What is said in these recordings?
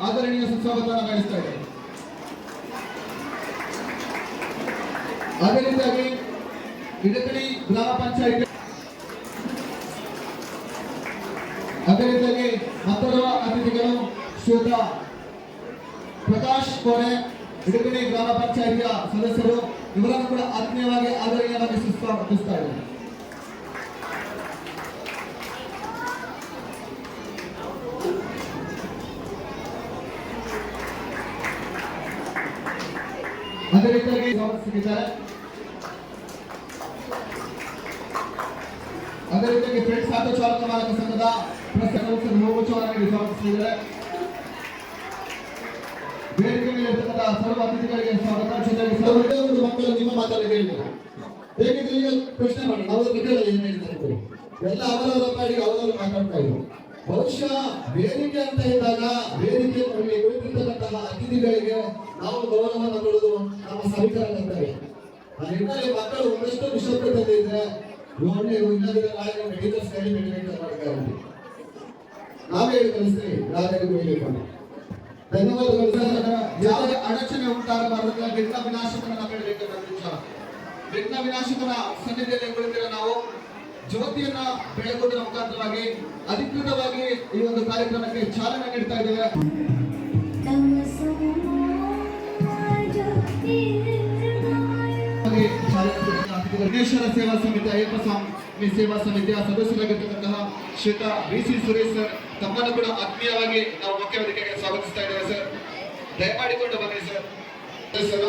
ಆದರಣೀಯ ಸುಸ್ವಾಗತವನ್ನು ಕಾಣಿಸ್ತಾ ಇದೆ ಅದೇ ರೀತಿಯಾಗಿ ಇಡಕಡಿ ಗ್ರಾಮ ಪಂಚಾಯತ್ ಅದೇ ರೀತಿಯಾಗಿ ಮತ್ತೋರ್ವ ಅತಿಥಿಗಳು ಶ್ರೀಯುತ ಪ್ರಕಾಶ್ ಕೋರೆ ಇಡಕಡಿ ಗ್ರಾಮ ಪಂಚಾಯತಿಯ ಸದಸ್ಯರು, ಇವರನ್ನು ಕೂಡ ಆತ್ಮೀಯವಾಗಿ ಆದರಣೀಯವಾಗಿ ಸುಸ್ವಾಗತಿಸ್ತಾ ಇದ್ದಾರೆ ಅದೇ ರೀತಿಯಾಗಿ ಸ್ವಾಗತಿಸಿದ್ದಾರೆ ಅದೇ ರೀತಿಯಾಗಿ ಫ್ರೆಂಡ್ಸ್ ಆಟೋ ಚಾಲಕ ಮಾಲಕ ಸಂಘದ ಪ್ರಸ್ತುತ ಮಹೋತ್ಸವವನ್ನು ಸ್ವಾಗತಿಸಿದ್ದಾರೆ ವೇದಿಕೆ ಮೇಲೆ ಇರ್ತಕ್ಕಂಥ ಸರ್ವ ಅತಿಥಿಗಳಿಗೆ ಸ್ವಾಗತ. ಜೊತೆಗೆ ಮಕ್ಕಳು ನಿಮ್ಮ ಮಾತಲ್ಲಿ ಹೇಳಿದ್ದಾರೆ ಹೇಗಿದ್ರೆ ಈಗ ಪ್ರಶ್ನೆ ಮಾಡೋಣ ಏನು ಎಲ್ಲ ಅವರವರ ಪಾಡಿಗೆ ಅವರವರು ಮಾತಾಡ್ತಾ ಇದ್ರು. ಬಹುಶಃ ವೇದಿಕೆ ಅಂತ ಇದ್ದಾಗ ವೇದಿಕೆಯಲ್ಲಿ ಕುಳಿತಿರ್ತಕ್ಕಂತಹ ಅತಿಥಿಗಳಿಗೆ ನಾವು ಗೌರವವನ್ನು ಕೊಡುವುದು ನಮ್ಮ ಸಭಿಕರ ಕರ್ತವ್ಯ ಆ ನಿಟ್ಟಿನಲ್ಲಿ ಮಕ್ಕಳು ಒಂದಷ್ಟು ಮೆಡಿಟೇಟ್ ಮಾಡಬೇಕಾಗುತ್ತೆ ನಾವೇ ಅಡಚಣೆ ಉಂಟಾಗಬಾರದು ವಿಘ್ನ ವಿನಾಶಕರ ನಾವು ಹೇಳಬೇಕಂತ ವಿನಾಶಕರ ಸನ್ನಿಧಿಯಲ್ಲಿ ಜ್ಯೋತಿಯನ್ನ ಬೆಳಗುವುದರ ಮುಖಾಂತರವಾಗಿ ಅಧಿಕೃತವಾಗಿ ಈ ಒಂದು ಕಾರ್ಯಕ್ರಮಕ್ಕೆ ಚಾಲನೆ ನೀಡ್ತಾ ಇದ್ದೇವೆ. ವಿಘ್ನೇಶ್ವರ ಸೇವಾ ಸಮಿತಿ ಅಯ್ಯಪ್ಪ ಸ್ವಾಮಿ ಸೇವಾ ಸಮಿತಿಯ ಸದಸ್ಯರಾಗಿರ್ತಕ್ಕಂತಹ ಶ್ರೀತಾ ಬಿ ಸಿ ಸುರೇಶ್ ಸರ್ ತಮ್ಮನ್ನು ಕೂಡ ಆತ್ಮೀಯವಾಗಿ ನಾವು ಮುಖ್ಯ ವೇದಿಕೆಗೆ ಸ್ವಾಗತಿಸ್ತಾ ಇದ್ದೇವೆ ಸರ್. ದಯಮಾಡಿಕೊಂಡು ಬನ್ನಿ ಸರ್. ಸರ್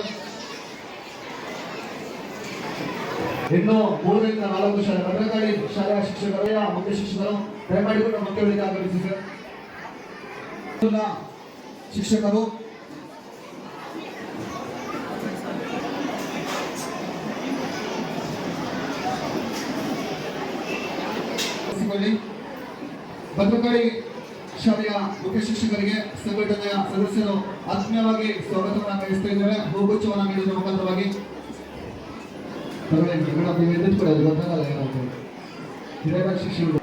ಇನ್ನು ಮೂರರಿಂದ ನಾಲ್ಕು ಶಾಲೆ ಭದ್ರಕಾಳಿ ಶಾಲೆಯ ಶಿಕ್ಷಕರ ಮುಖ್ಯ ಶಿಕ್ಷಕರು ದಯಮಾಡಿಕೊಂಡು ಮುಖ್ಯ ವೇದಿಕೆ ಆಗಮಿಸಿ ಸರ್. ಇನ್ನು ಶಿಕ್ಷಕರು. ಭದ್ರಕಾಳಿ ಶಾಲೆಯ ಮುಖ್ಯ ಶಿಕ್ಷಕರಿಗೆ ಸಂಘಟನೆಯ ಸದಸ್ಯರು ಆತ್ಮೀಯವಾಗಿ ಸ್ವಾಗತವನ್ನು ಕಳಿಸ್ತಾ ಇದ್ದಾರೆ ಹೂಗುಚ್ಛವನ್ನು ನೀಡುವ ಮುಖಾಂತರವಾಗಿ. ಅದು ಗೊತ್ತಾಗಲ್ಲ ಏನಾದ್ರು. ಹಿರಿಯರ ಶಿಕ್ಷಕರು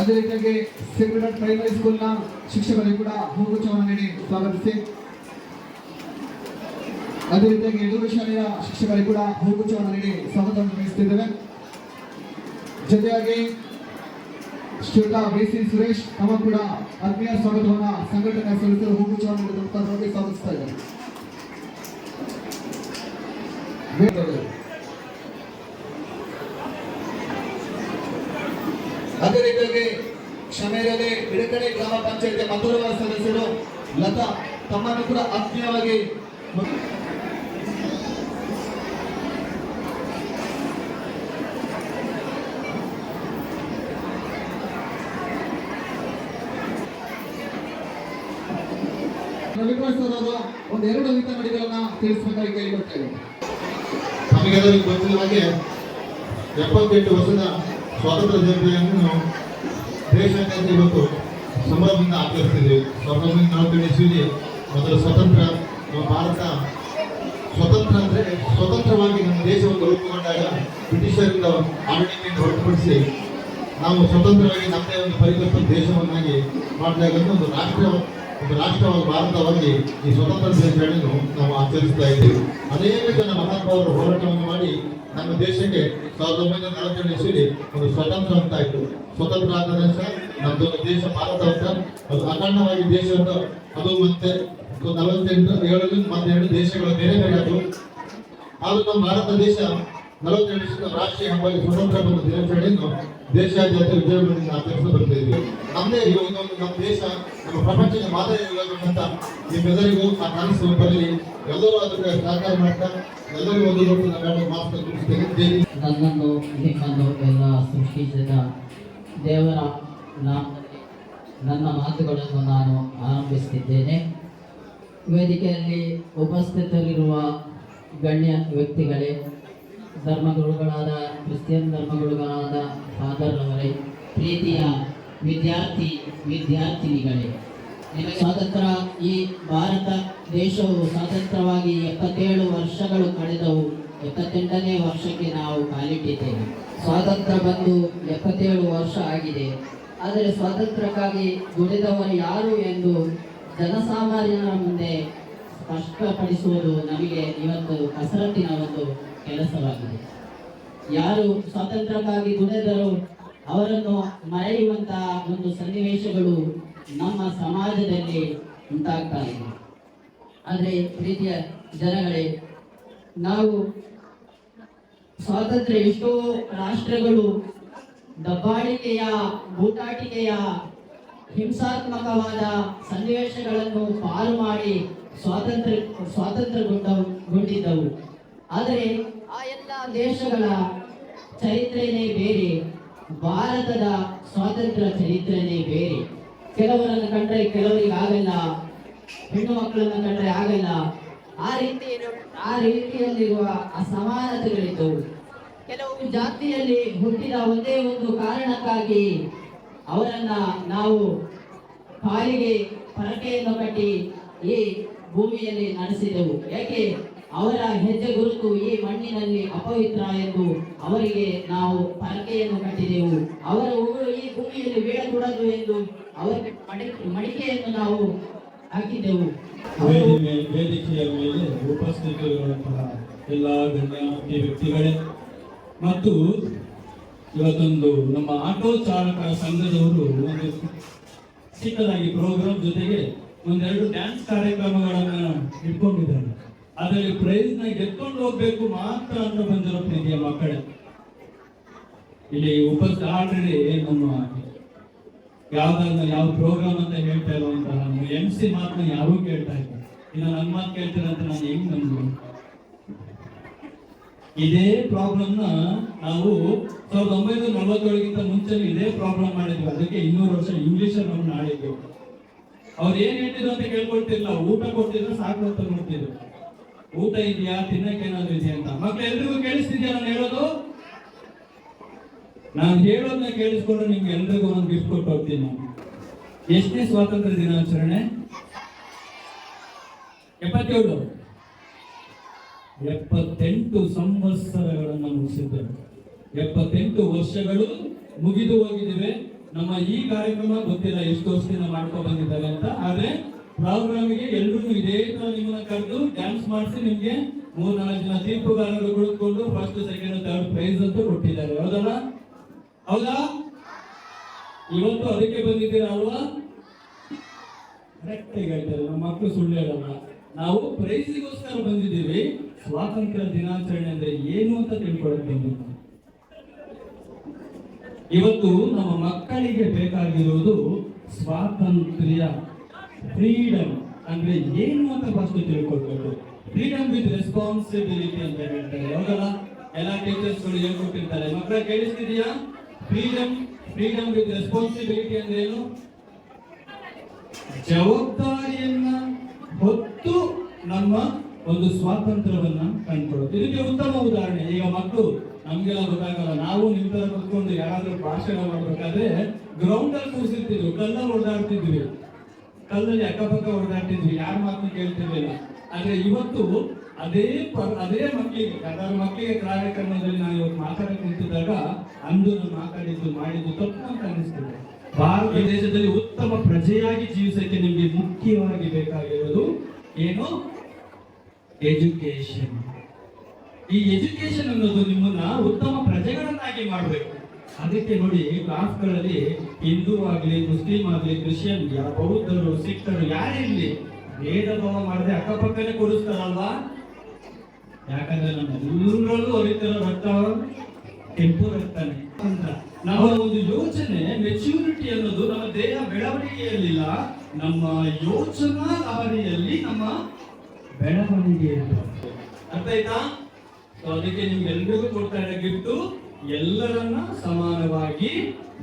ಅದೇ ರೀತಿಯಾಗಿ ಸೆಕ್ರೆಟರಿ ಪ್ರೈಮರಿ ಸ್ಕೂಲ್ನ ಶಿಕ್ಷಕರಿಗೆ ಕೂಡ ಹೂಗುಚ್ಛವನ್ನು ನೀಡಿ ಸ್ವಾಗತಿಸಿ. ಅದೇ ರೀತಿಯಾಗಿ ಯಡೂರು ಶಾಲೆಯ ಶಿಕ್ಷಕರಿಗೆ ಕೂಡ ಹೂಗುಚ್ಛವನ್ನು ನೀಡಿ ಸ್ವಾಗತವನ್ನು ನಡೆಸುತ್ತಿದ್ದೇವೆ ಜೊತೆಯಾಗಿ ಶ್ರೀಯುತ ಬಿ ಸಿ ಸುರೇಶ್, ತಮ್ಮ ಕೂಡ ಆತ್ಮೀಯ ಸ್ವಾಗತವನ್ನ ಸಂಘಟನೆ ಸಲ್ಲಿಸಲು ಹೂಗುಚ್ಛವನ್ನು ನೀಡಿದ ಮುಖಾಂತರವಾಗಿ ಸ್ವಾಗತಿಸ್ತಾ ಇದ್ದಾರೆ ವೇದಿಕೆ. ಅದೇ ರೀತಿಯಾಗಿ ಕ್ಷಮೆಯಲ್ಲಿ ಬಿಡಕಡೆ ಗ್ರಾಮ ಪಂಚಾಯತಿ ಮಧುರವಾದ ಸದಸ್ಯರು ಲತಾ ತಮ್ಮನ್ನು ಕೂಡ ಆತ್ಮೀಯವಾಗಿ ರವಿಕುಮಾರ್ ಸರ್ ಅವರು ಒಂದು ಎರಡು ಹಿತ ನುಡಿಗಳನ್ನ ತಿಳಿಸಬೇಕಾಗಿ ಇದ್ದಾರೆ ನಮಗೆಲ್ಲರಿಗೂ ಗೊತ್ತಿರುವ ಹಾಗೆ ಎಪ್ಪತ್ತೆಂಟು ವರ್ಷದ ಸ್ವಾತಂತ್ರ್ಯ ದಿನಾಚರಣೆಯನ್ನು ದೇಶಾದ್ಯಂತ ಇವತ್ತು ಸಂಭ್ರಮದಿಂದ ಆಚರಿಸ್ತಿದ್ದೇವೆ ಸಾವಿರದ ಇಸ್ವಿಲಿ ಮೊದಲ ಸ್ವತಂತ್ರ ನಮ್ಮ ಭಾರತ ಸ್ವತಂತ್ರ ಅಂದರೆ ಸ್ವತಂತ್ರವಾಗಿ ನಮ್ಮ ದೇಶವನ್ನು ರೂಪುಗೊಂಡಾಗ ಬ್ರಿಟಿಷರಿಂದ ಆಡಳಿತದಿಂದ ಹೊರತುಪಡಿಸಿ ನಾವು ಸ್ವತಂತ್ರವಾಗಿ ನಮ್ಮದೇ ಒಂದು ಪರಿಕಲ್ಪನೆ ದೇಶವನ್ನಾಗಿ ಮಾಡಿದಾಗ ಒಂದು ರಾಷ್ಟ್ರ ಒಂದು ರಾಷ್ಟ್ರವಾಗಿ ಭಾರತವಾಗಿ ಈ ಸ್ವತಂತ್ರ ದಿನಾಚರಣೆಯನ್ನು ನಾವು ಆಚರಿಸ್ತಾ ಇದ್ದೇವೆ. ಅನೇಕ ಜನ ಮಹಾತ್ಮವರು ಹೋರಾಟವನ್ನು ಮಾಡಿ ನಮ್ಮ ದೇಶಕ್ಕೆ ಸಾವಿರದ ಒಂಬೈನೂರ ನಲವತ್ತೆರಡು ಇಸ್ವಿಲಿ ಒಂದು ಸ್ವತಂತ್ರ ಅಂತ ಆಯ್ತು ಸ್ವತಂತ್ರ ಆದ ನಂತರ ನಮ್ದು ದೇಶ ಭಾರತ ಅಂತ. ಅದು ಅಖಂಡವಾಗಿ ದೇಶವನ್ನು ಅದು ಮತ್ತೆ ನಲವತ್ತೆಂಟು ಏಳು ಮತ್ತೆ ಎರಡು ದೇಶಗಳು ಬೇರೆ ಬೇರೆ ಅದು ಆದರೂ ನಮ್ಮ ಭಾರತ ದೇಶ ನಲವತ್ತೆರಡು ರಾಷ್ಟ್ರೀಯ ಹಬ್ಬದಲ್ಲಿ ಸ್ವತಂತ್ರ ದಿನಾಚರಣೆಯನ್ನು ದೇಶಾದ್ಯಂತ ಆಚರಿಸಲು ಬರ್ತಾ ಇದ್ದೀವಿ ನಮ್ಮದೇ ಇನ್ನೊಂದು ನಮ್ಮ ದೇಶ, ನಮ್ಮ ಪ್ರಪಂಚದ ಮಾದರಿಯಾಗಬೇಕಂತ ನಿಮ್ಮೆಲ್ಲರಿಗೂ ಆ ಕನಸು ಬರಲಿ ಎಲ್ಲರೂ ಅದಕ್ಕೆ ಸಹಕಾರ ಮಾಡ್ತಾ ಎಲ್ಲರಿಗೂ ಒಂದು ಮಾಸ್ಕ್ ತಿಳಿಸ್ತೇನೆ ನನ್ನನ್ನು ಎಲ್ಲ ಸೃಷ್ಟಿಸಿದ ದೇವರ ನನ್ನ ಮಾತುಗಳನ್ನು ನಾನು ಆರಂಭಿಸುತ್ತಿದ್ದೇನೆ. ವೇದಿಕೆಯಲ್ಲಿ ಉಪಸ್ಥಿತರಿರುವ ಗಣ್ಯ ವ್ಯಕ್ತಿಗಳೇ ಧರ್ಮಗುರುಗಳಾದ, ಕ್ರಿಶ್ಚಿಯನ್ ಧರ್ಮಗುರುಗಳಾದ ಫಾದರ್ ಅವರೇ ಪ್ರೀತಿಯ ವಿದ್ಯಾರ್ಥಿ ವಿದ್ಯಾರ್ಥಿನಿಗಳೇ, ನಿಮಗೆ ಸ್ವಾತಂತ್ರ್ಯ ಈ ಭಾರತ ದೇಶವು ಸ್ವಾತಂತ್ರ್ಯವಾಗಿ ಎಪ್ಪತ್ತೇಳು ವರ್ಷಗಳು ಕಳೆದವು. ಎಪ್ಪತ್ತೆಂಟನೇ ವರ್ಷಕ್ಕೆ ನಾವು ಕಾಲಿಟ್ಟಿದ್ದೇವೆ. ಸ್ವಾತಂತ್ರ್ಯ ಬಂದು ಎಪ್ಪತ್ತೇಳು ವರ್ಷ ಆಗಿದೆ. ಆದರೆ ಸ್ವಾತಂತ್ರ್ಯಕ್ಕಾಗಿ ದುಡಿದವರು ಯಾರು ಎಂದು ಜನಸಾಮಾನ್ಯರ ಮುಂದೆ ಸ್ಪಷ್ಟಪಡಿಸುವುದು ನಮಗೆ ಇವತ್ತು ಕಸರತ್ತಿನ ಒಂದು ಕೆಲಸವಾಗಿದೆ. ಯಾರು ಸ್ವಾತಂತ್ರ್ಯಕ್ಕಾಗಿ ದುಡಿದರು ಅವರನ್ನು ಮರೆಯುವಂತಹ ಒಂದು ಸನ್ನಿವೇಶಗಳು ನಮ್ಮ ಸಮಾಜದಲ್ಲಿ ಉಂಟಾಗ್ತಾ ಇದೆ. ಆದರೆ ಪ್ರೀತಿಯ ಜನಗಳೇ, ನಾವು ಸ್ವಾತಂತ್ರ್ಯ ಎಷ್ಟೋ ರಾಷ್ಟ್ರಗಳು ದಬ್ಬಾಳಿಕೆಯ ಬೂಟಾಟಿಕೆಯ ಹಿಂಸಾತ್ಮಕವಾದ ಸನ್ನಿವೇಶಗಳನ್ನು ಪಾರು ಮಾಡಿ ಸ್ವಾತಂತ್ರ್ಯ ಸ್ವಾತಂತ್ರ್ಯಗೊಂಡಗೊಂಡಿದ್ದವು ಆದರೆ ಆ ಎಲ್ಲ ದೇಶಗಳ ಚರಿತ್ರೆನೇ ಬೇರೆ ಭಾರತದ ಸ್ವಾತಂತ್ರ್ಯ ಚರಿತ್ರೆನೇ ಬೇರೆ. ಕೆಲವರನ್ನು ಕಂಡರೆ ಕೆಲವರಿಗೆ ಆಗಲ್ಲ ಹೆಣ್ಣು ಮಕ್ಕಳನ್ನು ಕಂಡರೆ ಆಗಲ್ಲ. ಆ ರೀತಿ ಆ ರೀತಿಯಲ್ಲಿರುವ ಅಸಮಾನತೆಗಳಿದ್ದವು. ಕೆಲವು ಜಾತಿಯಲ್ಲಿ ಹುಟ್ಟಿದ ಒಂದೇ ಒಂದು ಕಾರಣಕ್ಕಾಗಿ ಅವರನ್ನ ನಾವು ಪಾಲಿಗೆ ಪರಕೆಯನ್ನು ಕಟ್ಟಿ ಈ ಭೂಮಿಯಲ್ಲಿ ನಡೆಸಿದೆವು. ಯಾಕೆ? ಅವರ ಹೆಜ್ಜೆ ಗುರುತು ಈ ಮಣ್ಣಿನಲ್ಲಿ ಅಪವಿತ್ರ ಎಂದು ಅವರಿಗೆ ನಾವು ಪರಕೆಯನ್ನು ಕಟ್ಟಿದೆವು. ಅವರ ಉಗುಳು ಈ ಭೂಮಿಯಲ್ಲಿ ಬೀಳಕೂಡದು ಎಂದು ಅವರಿಗೆ ಮಡಿಕೆ ಮಡಿಕೆಯನ್ನು ನಾವು ಹಾಕಿದೆವು. ವೇದಿಕೆಯ ಮೇಲೆ ಉಪಸ್ಥಿತರಿರುವಂತಹ ಎಲ್ಲ ಗಣ್ಯ ವ್ಯಕ್ತಿಗಳೇ, ಮತ್ತು ಇವತ್ತೊಂದು ನಮ್ಮ ಆಟೋ ಚಾಲಕ ಸಂಘದವರು ಚಿಕ್ಕದಾಗಿ ಪ್ರೋಗ್ರಾಮ್ ಜೊತೆಗೆ ಒಂದೆರಡು ಡ್ಯಾನ್ಸ್ ಕಾರ್ಯಕ್ರಮಗಳನ್ನ ಇಟ್ಕೊಂಡಿದ್ದಾರೆ. ಅದರಲ್ಲಿ ಪ್ರೈಸ್ನ ಗೆದ್ಕೊಂಡು ಹೋಗ್ಬೇಕು ಮಾತ್ರ ಅಂತ ಬಂದಿರೋ ಪ್ರೀತಿಯ ಮಕ್ಕಳೇ. ಇಲ್ಲಿ ಉಪಸ್ಥ ಆಲ್ರೆಡಿ ನಮ್ಮ ಯಾವ್ದಾದ್ರು ಯಾವ ಪ್ರೋಗ್ರಾಮ್ ಅಂತ ಹೇಳ್ತಾ ಇರುವಂತ ನಮ್ಮ ಎಂ ಸಿ ಮಾತನ್ನ ಯಾರು ಕೇಳ್ತಾ ಇಲ್ಲ. ಇನ್ನು ನನ್ನ ಮಾತು ಕೇಳ್ತೀರ ಅಂತ ನಾನು ಹೆಂಗ್ ನಂಬು ಇದೇ ಪ್ರಾಬ್ಲಮ್ನ ನಾವು ಸಾವಿರದ ಒಂಬೈನೂರ ನಲವತ್ತೇಳಗಿಂತ ಮುಂಚೆ ಇದೇ ಪ್ರಾಬ್ಲಮ್ ಮಾಡಿದ್ವಿ. ಅದಕ್ಕೆ ಇನ್ನೂರು ವರ್ಷ ಇಂಗ್ಲಿಷ್ ನಾವು ನಾಡಿದ್ವಿ ಅವ್ರು ಏನ್ ಹೇಳ್ತಿದ್ರು ಅಂತ ಕೇಳ್ಕೊಳ್ತಿರ್ಲಿಲ್ಲ. ಊಟ ಕೊಡ್ತಿದ್ರು, ಸಾಕು ಅಂತ ನೋಡ್ತಿದ್ರು ಊಟ ಇದೆಯಾ, ತಿನ್ನಕ್ಕೆ ಏನಾದ್ರು ಇದೆಯಾ ಅಂತ. ಮಕ್ಳು ಎಲ್ರಿಗೂ ಕೇಳಿಸ್ತಿದ್ಯಾ ನಾನು ಹೇಳೋದು? ನಾನು ಹೇಳೋದನ್ನ ಕೇಳಿಸ್ಕೊಂಡ್ರೆ ನಿಮ್ಗೆ ಎಲ್ರಿಗೂ ಒಂದು ಗಿಫ್ಟ್ ಕೊಟ್ಟು ಹೋಗ್ತೀನಿ ನಾನು. ಎಷ್ಟನೇ ಸ್ವಾತಂತ್ರ್ಯ ದಿನಾಚರಣೆ? ಎಪ್ಪತ್ತೇಳು. ಎಪ್ಪತ್ತೆಂಟು ಸಂವತ್ಸರಗಳನ್ನು ಮುಗಿಸಿದ್ದೇವೆ ಎಪ್ಪತ್ತೆಂಟು ವರ್ಷಗಳು ಮುಗಿದು ಹೋಗಿದ್ದೇವೆ ನಮ್ಮ ಈ ಕಾರ್ಯಕ್ರಮ ಗೊತ್ತಿಲ್ಲ, ಎಷ್ಟು ವರ್ಷದಿಂದ ಮಾಡ್ಕೊ ಬಂದಿದ್ದಾರೆ ಅಂತ. ಆದ್ರೆ ಪ್ರೋಗ್ರಾಮಿಗೆ ಎಲ್ಲರೂ ಇದೇ ತರ ನಿಮ್ಮನ್ನ ಕರೆದು ಡ್ಯಾನ್ಸ್ ಮಾಡಿಸಿ ನಿಮ್ಗೆ ಮೂರ್ ನಾಲ್ಕು ಜನ ತೀರ್ಪುಗಾರರು ಕುಳಿತುಕೊಂಡು ಫಸ್ಟ್ ಸೆಕೆಂಡ್ ಥರ್ಡ್ ಪ್ರೈಸ್ ಅಂತ ಕೊಟ್ಟಿದ್ದಾರೆ. ಹೌದಲ್ಲ? ಹೌದಾ? ಇವತ್ತು ಅದಕ್ಕೆ ಬಂದಿದ್ದೀರಾ ಅಲ್ವಾ? ಕರೆಕ್ಟ್ ಹೇಳ್ತಾರೆ. ನಮ್ಮ ಮಕ್ಕಳು ಸುಳ್ಳು ಹೇಳಲ್ಲ. ನಾವು ಪ್ರೈಸಿಗೋಸ್ಕರ ಬಂದಿದ್ದೀವಿ. ಸ್ವಾತಂತ್ರ್ಯ ದಿನಾಚರಣೆ ಅಂದ್ರೆ ಏನು ಅಂತ ತಿಳ್ಕೊಳಕ್ ಬಂದಿದ್ದೀವಿ ಇವತ್ತು ನಮ್ಮ ಮಕ್ಕಳಿಗೆ ಬೇಕಾಗಿರುವುದು ಸ್ವಾತಂತ್ರ್ಯ ಫ್ರೀಡಮ್ ಅಂದ್ರೆ ಏನು ಅಂತ ಫಸ್ಟ್ ತಿಳ್ಕೊಳ್ಬೇಕು. ಫ್ರೀಡಮ್ ವಿತ್ ರೆಸ್ಪಾನ್ಸಿಬಿಲಿಟಿ ಅಂತ ಹೇಳ್ತಾರೆ, ಹೌದಲ್ಲ? ಎಲ್ಲ ಟೀಚರ್ಸ್ಗಳು ಹೇಳ್ಕೊಟ್ಟಿರ್ತಾರೆ. ಮಕ್ಕಳ ಕೇಳಿಸ್ತಿದೀಯಾ ಫ್ರೀಡಮ್ ಫ್ರೀಡಮ್ ವಿತ್ ರೆಸ್ಪಾನ್ಸಿಬಿಲಿಟಿ ಅಂದ್ರೆ ಏನು? ಜವಾಬ್ದಾರಿಯನ್ನ ಹೊತ್ತು ನಮ್ಮ ಒಂದು ಸ್ವಾತಂತ್ರ್ಯವನ್ನ ಕಂಡುಕೊಳ್ಳೋದು. ಇದಕ್ಕೆ ಉತ್ತಮ ಉದಾಹರಣೆ, ಈಗ ಮಕ್ಕಳು ನಮ್ಗೆಲ್ಲ ಗೊತ್ತಾಗಲ್ಲ. ನಾವು ನಿಮ್ ತರ ಕುತ್ಕೊಂಡು ಯಾರಾದ್ರೂ ಭಾಷಣ ಮಾಡ್ಬೇಕಾದ್ರೆ ಗ್ರೌಂಡ್ ಅಲ್ಲಿ ಕೂರಿಸಿರ್ತಿದ್ವಿ ಕಲ್ಲಲ್ಲಿ ಓಡಾಡ್ತಿದ್ವಿ. ಕಲ್ಲಲ್ಲಿ ಅಕ್ಕಪಕ್ಕ ಓಡಾಡ್ತಿದ್ವಿ, ಯಾರ ಮಾತನ್ನು ಕೇಳ್ತಿರ್ಲಿಲ್ಲ. ಆದ್ರೆ ಇವತ್ತು ಅದೇ ಅದೇ ಮಕ್ಕಳಿಗೆ ಅದರ ಮಕ್ಕಳಿಗೆ ಕಾರ್ಯಕ್ರಮದಲ್ಲಿ ನಾನು ಇವತ್ತು ಮಾತಾಡಕ್ಕೆ ನಿಂತಿದ್ದಾಗ ಅಂದು ಮಾತಾಡಿದ್ದು, ಮಾಡಿದ್ದು ತಪ್ಪು ಅಂತ ಅನಿಸ್ತಿದೆ. ಭಾರತ ದೇಶದಲ್ಲಿ ಉತ್ತಮ ಪ್ರಜೆಯಾಗಿ ಜೀವಿಸಕ್ಕೆ ನಿಮಗೆ ಮುಖ್ಯವಾಗಿ ಬೇಕಾಗಿರೋದು ಏನು? ಎಜುಕೇಶನ್ ಈ ಎಜುಕೇಶನ್ ಅನ್ನೋದು ನಿಮ್ಮನ್ನ ಉತ್ತಮ ಪ್ರಜೆಗಳನ್ನಾಗಿ ಮಾಡಬೇಕು. ಅದಕ್ಕೆ ನೋಡಿ ಕ್ಲಾಸ್ಗಳಲ್ಲಿ ಹಿಂದೂ ಆಗಲಿ, ಮುಸ್ಲಿಂ ಆಗಲಿ, ಕ್ರಿಶ್ಚಿಯನ್ ಬೌದ್ಧರು, ಸಿಖ್ಖರು ಯಾರೇ ಇರಲಿ ಭೇದ ಭಾವ ಮಾಡದೆ ಅಕ್ಕಪಕ್ಕನೇ ಕೊಡಿಸ್ತಾರಲ್ವಾ ಯಾಕಂದ್ರೆ ನಮ್ಮ ಎಲ್ಲರಲ್ಲೂ ರಕ್ತ, ಕೆಂಪು ರಕ್ತನೇ. ಅಂತ ನಾವು ಒಂದು ಯೋಚನೆ ಮೆಚ್ಯೂರಿಟಿ ಅನ್ನೋದು ನಮ್ಮ ದೇಹ ಬೆಳವಣಿಗೆಯಲ್ಲಿಲ್ಲ ನಮ್ಮ ಯೋಚನಾ ಅವಧಿಯಲ್ಲಿ ನಮ್ಮ ಬೆಳವಣಿಗೆ. ಅರ್ಥ ಆಯ್ತಾ So, ಅದಕ್ಕೆ ನಿಮ್ಗೆ ಎಲ್ರಿಗೂ ಕೊಡ್ತಾ ಇರೋ ಗಿಫ್ಟ್ ಎಲ್ಲರನ್ನ ಸಮಾನವಾಗಿ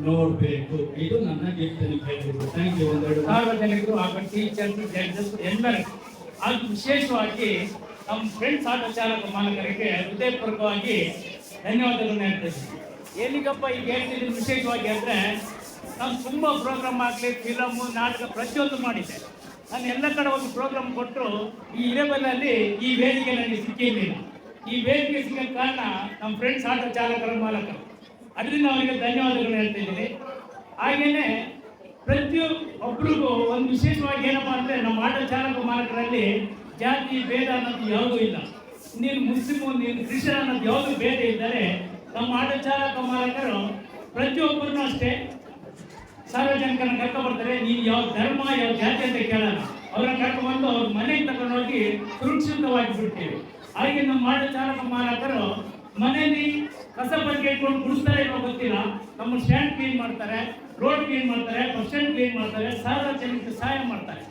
ನೋಡ್ಬೇಕು. ಇದು ನನ್ನ ಗಿಫ್ಟ್ ಥ್ಯಾಂಕ್ ಯು ಒಂದೆರಡು ಸಾರ್ವಜನಿಕರು ಹಾಗೂ ಟೀಚರ್ಸ್ ಜಡ್ಜಸ್ ಹಾಗೂ ವಿಶೇಷವಾಗಿ ನಮ್ಮ ಫ್ರೆಂಡ್ಸ್ ಆಟೋ ಚಾಲಕ ಮಾಲಕರಿಗೆ ಹೃದಯಪೂರ್ವಕವಾಗಿ ಧನ್ಯವಾದಗಳನ್ನ ಹೇಳ್ತೇನೆ ಏನಿಗಪ್ಪ ಈಗ ಹೇಳ್ತಿದ್ದೀನಿ ವಿಶೇಷವಾಗಿ ಅಂದ್ರೆ ನಾನು ತುಂಬ ಪ್ರೋಗ್ರಾಮ್ ಆಗಲಿ ಫಿಲಮು ನಾಟಕ ಪ್ರತಿಯೊಂದು ಮಾಡಿದ್ದೆ. ನಾನು ಎಲ್ಲ ಕಡೆ ಒಂದು ಪ್ರೋಗ್ರಾಮ್ ಕೊಟ್ಟರು ಈ ಇಲೆವೆನಲ್ಲಿ ಈ ವೇದಿಕೆ ನನಗೆ ಸಿಕ್ಕಿರಲಿಲ್ಲ ಈ ಸಿಕ್ಕ ಕಾರಣ ನಮ್ಮ ಫ್ರೆಂಡ್ಸ್ ಆಟೋ ಚಾಲಕರ ಮಾಲಕರು ಅದರಿಂದ ಅವರಿಗೆ ಧನ್ಯವಾದಗಳು ಹೇಳ್ತಾ ಇದ್ದೀನಿ. ಹಾಗೆಯೇ ಪ್ರತಿಯೊಬ್ಬರಿಗೂ ಒಂದು ವಿಶೇಷವಾಗಿ ಏನಪ್ಪ ಅಂದರೆ ನಮ್ಮ ಆಟೋ ಚಾಲಕ ಮಾಲಕರಲ್ಲಿ ಜಾತಿ, ಭೇದ ಅನ್ನೋದು ಯಾವುದೂ ಇಲ್ಲ. ನೀನು ಮುಸ್ಲಿಮು ನೀನು ಕ್ರಿಶ್ಚಿಯನ್ ಅನ್ನೋದು ಯಾವುದು ಭೇದ ಇದ್ದರೆ ನಮ್ಮ ಆಟೋ ಚಾಲಕ ಮಾಲಕರು ಪ್ರತಿಯೊಬ್ಬರನ್ನೂ ಅಷ್ಟೇ ಸಾರ್ವಜನಿಕರನ್ನ ಕರ್ಕೊಂಡು ಬರ್ತಾರೆ. ನೀವು ಯಾವ ಧರ್ಮ, ಯಾವ ಜಾತಿ ಅಂತ ಕೇಳಲ್ಲ. ಅವ್ರನ್ನ ಕರ್ಕೊಂಡ್ಬಂದು ಅವ್ರ ಮನೆಗೆ ತಗೊಂಡೋಗಿ ಸುರಕ್ಷಿತವಾಗಿ ಬಿಡ್ತೀವಿ. ಹಾಗೆ ನಮ್ಮ ಚಾಲಕ ಮಾಲಕರು ಮನೆಯಲ್ಲಿ ಕಸ ಬಗ್ಗೆ ಇಟ್ಕೊಂಡು ಗುಡಿಸ್ತಾರೆ ಇರೋ ಗೊತ್ತಿಲ್ಲ. ನಮ್ಮ ಸ್ಟ್ಯಾಂಡ್ ಕ್ಲೀನ್ ಮಾಡ್ತಾರೆ ರೋಡ್ ಕ್ಲೀನ್ ಮಾಡ್ತಾರೆ ಬಸ್ ಸ್ಟ್ಯಾಂಡ್ ಕ್ಲೀನ್ ಮಾಡ್ತಾರೆ ಸಾರ್ವಜನಿಕ ಸಹಾಯ ಮಾಡ್ತಾರೆ.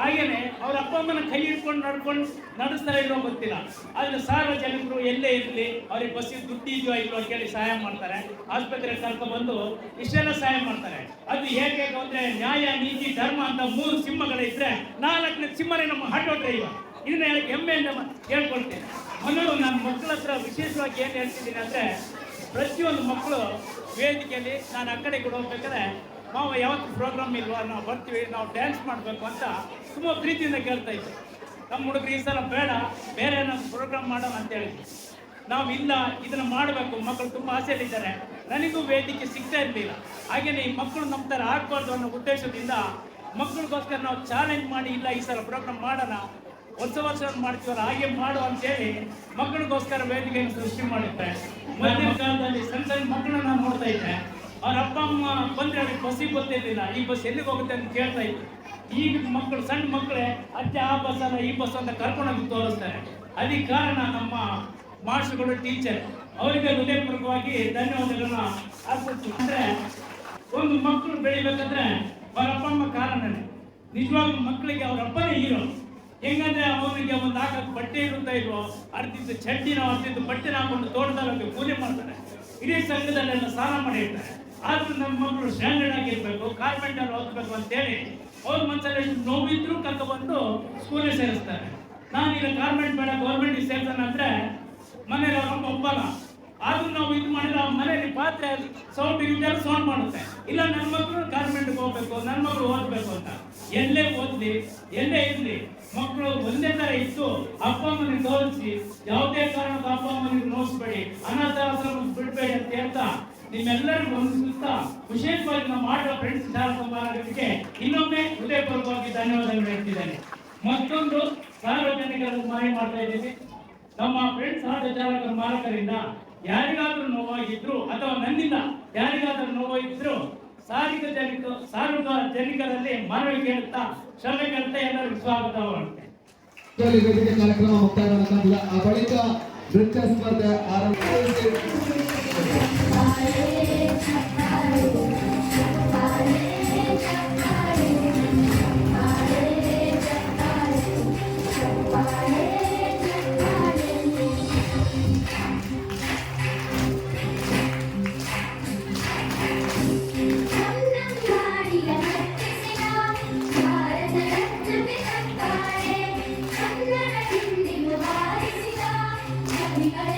ಹಾಗೇನೆ ಅವ್ರ ಅಪ್ಪ ಅಮ್ಮನ ಕೈ ಹಿಡ್ಕೊಂಡು ನಡ್ಕೊಂಡು ನಡೆಸ್ತಾರೆ ಇರೋ ಗೊತ್ತಿಲ್ಲ. ಆದರೆ ಸಾರ್ವಜನಿಕರು ಎಲ್ಲೇ ಇರಲಿ, ಅವ್ರಿಗೆ ಬಸ್ಸಿಗೆ ದುಡ್ಡು ಇದೆಯೋ ಇಲ್ವೋ ಕೇಳಿ ಸಹಾಯ ಮಾಡ್ತಾರೆ. ಆಸ್ಪತ್ರೆಗೆ ಕರ್ಕೊಂಡು ಬಂದು ಇಷ್ಟೆಲ್ಲ ಸಹಾಯ ಮಾಡ್ತಾರೆ. ಅದು ಹೇಗೆ ಅಂದ್ರೆ ನ್ಯಾಯ, ನೀತಿ, ಧರ್ಮ ಅಂತ ಮೂರು ಸಿಂಹಗಳಿದ್ರೆ ನಾಲ್ಕನೇ ಸಿಂಹನೇ ನಮ್ಮ ಆಟೋ ಡ್ರೈವರ್ ಇದನ್ನ ಹೇಳಕ್ಕೆ ಹೆಮ್ಮೆಯಿಂದ ಹೇಳ್ಕೊಳ್ತೇನೆ. ಮೊದಲು ನನ್ನ ಮಕ್ಕಳ ಹತ್ರ ವಿಶೇಷವಾಗಿ ಏನು ಹೇಳ್ತಿದ್ದೀನಿ ಅಂದರೆ, ಪ್ರತಿಯೊಂದು ಮಕ್ಕಳು ವೇದಿಕೆಯಲ್ಲಿ ನಾನು ಆ ಕಡೆ ಕೂಡ ಹೋಗ್ಬೇಕಾದ್ರೆ ನಾವು ಯಾವತ್ತು ಪ್ರೋಗ್ರಾಮ್ ಇಲ್ವಾ, ನಾವು ಬರ್ತೀವಿ, ನಾವು ಡ್ಯಾನ್ಸ್ ಮಾಡಬೇಕು ಅಂತ ತುಂಬ ಪ್ರೀತಿಯಿಂದ ಕೇಳ್ತಾ ಇದ್ದೆ. ನಮ್ಮ ಹುಡುಗರು ಈ ಸಲ ಬೇಡ, ಬೇರೆ ನಮ್ಮ ಪ್ರೋಗ್ರಾಮ್ ಮಾಡೋಣ ಅಂತ ಹೇಳಿದ್ವಿ ನಾವು ಇಲ್ಲ, ಇದನ್ನು ಮಾಡಬೇಕು, ಮಕ್ಕಳು ತುಂಬ ಆಸೆಯಲ್ಲಿದ್ದಾರೆ. ನನಗೂ ವೇದಿಕೆ ಸಿಗ್ತಾ ಇರಲಿಲ್ಲ. ಹಾಗೆಯೇ ಈ ಮಕ್ಕಳು ನಮ್ಮ ಥರ ಹಾಕ್ಬಾರ್ದು ಅನ್ನೋ ಉದ್ದೇಶದಿಂದ ಮಕ್ಕಳಿಗೋಸ್ಕರ ನಾವು ಚಾಲೆಂಜ್ ಮಾಡಿ, ಇಲ್ಲ, ಈ ಸಲ ಪ್ರೋಗ್ರಾಮ್ ಮಾಡೋಣ ವರ್ಷ ವರ್ಷ ಮಾಡ್ತೀವಲ್ಲ, ಹಾಗೆ ಮಾಡು ಅಂತೇಳಿ ಮಕ್ಕಳಿಗೋಸ್ಕರ ವೇದಿಕೆಯನ್ನು ಸೃಷ್ಟಿ ಮಾಡುತ್ತೆ ಮೊದಲಿನ ಕಾಲದಲ್ಲಿ ಸಣ್ಣ ಸಣ್ಣ ಮಕ್ಕಳನ್ನ ನಾನು ನೋಡ್ತಾ ಇದ್ದೆ. ಅವ್ರ ಅಪ್ಪ, ಅಮ್ಮ ಬಂದ್ರೆ ಅವ್ರಿಗೆ ಬಸ್ಸಿಗೆ ಗೊತ್ತಿರಲಿಲ್ಲ ಈ ಬಸ್ ಎಲ್ಲಿಗೆ ಹೋಗುತ್ತೆ ಅಂತ ಕೇಳ್ತಾ ಇದ್ರು. ಈಗ ಮಕ್ಕಳು, ಸಣ್ಣ ಮಕ್ಕಳೇ ಅಜ್ಜೆ, ಆ ಬಸ್ ಅಲ್ಲ, ಈ ಬಸ್ ಅಂತ ಕರ್ಕೊಂಡೋಗಿ ತೋರಿಸ್ತಾರೆ. ಅದಕ್ಕೆ ಕಾರಣ ನಮ್ಮ ಮಾಸ್ಟರ್ಗಳು, ಟೀಚರ್. ಅವರಿಗೆ ಹೃದಯಪೂರ್ವಕವಾಗಿ ಧನ್ಯವಾದಗಳನ್ನ ಅರ್ಪಿಸ್ತೀವಿ. ಅಂದ್ರೆ ಒಂದು ಮಕ್ಕಳು ಬೆಳಿಬೇಕಂದ್ರೆ ಅವರ ಅಪ್ಪ, ಅಮ್ಮ ಕಾರಣನೇ ನಿಜವಾಗ್ಲೂ ಮಕ್ಕಳಿಗೆ ಅವರ ಅಪ್ಪನೇ ಹೀರೋ. ಹೆಂಗಂದ್ರೆ ಅವನಿಗೆ ಒಂದು ಹಾಕಕ್ ಬಟ್ಟೆ ಇರುತ್ತಾ ಇಲ್ವೋ ಅರ್ಧಿದ್ದು ಚಡ್ಡಿನ ಅರ್ಧಿದ್ದು ಬಟ್ಟೆನ ಹಾಕೊಂಡು ತೋಟದಲ್ಲಿ ಪೂಜೆ ಮಾಡ್ತಾರೆ. ಇಡೀ ಸಂಘದಲ್ಲೆಲ್ಲ ಮಾಡಿ ಮಾಡಿರ್ತಾರೆ ಆದ್ರೂ ನಮ್ಮ ಮಕ್ಕಳು ಸ್ಟ್ಯಾಂಡರ್ಡ್ ಆಗಿರ್ಬೇಕು ಕಾರ್ಪೆಂಟ್ ಅಲ್ಲಿ ಓದ್ಬೇಕು ಅಂತೇಳಿ ಅವ್ರ ಮನಸ್ಸಲ್ಲಿ ನೋವಿದ್ರು ಕರ್ಕೊಬಂದು ಸ್ಕೂಲಿಗೆ ಸೇರಿಸ್ತಾರೆ. ನಾನೀಗ ಕಾರ್ಮೆಂಟ್ ಬೇಡ ಗೌರ್ಮೆಂಟ್ ಸೇರ್ತಾನೆ ಅಂದ್ರೆ ಮನೇಲಿ ಅವ್ರ ಒಪ್ಪಲ್ಲ. ಆದ್ರೂ ನಾವು ಇದು ಮಾಡಿದ್ರೆ ಅವ್ರ ಮನೆಯಲ್ಲಿ ಪಾತ್ರೆ, ಸೌಂಡ್ ಇದ್ದರೆ ಸೌಂಡ್ ಮಾಡುತ್ತೆ. ಇಲ್ಲ ನನ್ನ ಮಕ್ಕಳು ಗಾರ್ಮೆಂಟ್ಗೆ ಹೋಗ್ಬೇಕು ನನ್ನ ಮಕ್ಕಳು ಓದ್ಬೇಕು ಅಂತ. ಎಲ್ಲೇ ಓದ್ಲಿ, ಎಲ್ಲೇ ಇರ್ಲಿ. ಮಕ್ಕಳು ಒಂದೇ ತರ ಇತ್ತು ಅಪ್ಪ ಅಮ್ಮನಿಗೆ ಗೌರವಿಸಿ ಯಾವುದೇ ಕಾರಣಕ್ಕೂ ಅಪ್ಪ ಅಮ್ಮನಿಗೆ ನೋಡಿಸ್ಬೇಡಿ ಅನಾಥಾಶ್ರಮ ಬಿಡ್ಬೇಡಿ ಅಂತ ಹೇಳ್ತಾ ನಿಮ್ಮೆಲ್ಲರಿಗೂ ವಂದಿಸುತ್ತಾ ವಿಶೇಷವಾಗಿ ನಮ್ಮ ಆಟೋ ಫ್ರೆಂಡ್ಸ್ ಚಾಲಕರಿಗೆ ಇನ್ನೊಮ್ಮೆ ಹೃದಯಪೂರ್ವಕವಾಗಿ ಧನ್ಯವಾದಗಳು ಹೇಳ್ತಿದ್ದೇನೆ. ಮತ್ತೊಂದು ಸಾರ್ವಜನಿಕರ ಮನವಿ ಮಾಡ್ತಾ ಇದ್ದೀವಿ ನಮ್ಮ ಫ್ರೆಂಡ್ಸ್, ಆಟೋ ಚಾಲಕರ, ಮಾಲಕರಿಂದ ಯಾರಿಗಾದ್ರೂ ನೋವಾಗಿದ್ರು ಅಥವಾ ನನ್ನಿಂದ ಯಾರಿಗಾದ್ರೂ ನೋವಾಗಿದ್ರು ಸಾರ್ವಜನಿಕ ಸಾರ್ವಜನಿಕರಲ್ಲಿ ಮನವಿ ಕೇಳುತ್ತಾ ಶ್ರಮೆ ಎಲ್ಲರಿಗೂ ಸ್ವಾಗತ ಮಾಡುತ್ತೆ ಕಾರ್ಯಕ್ರಮ ಮುಕ್ತಾಯ ಆ ಬಳಿಕ ನೃತ್ಯ ಸ್ಪರ್ಧೆ ಆರಂಭ Gracias.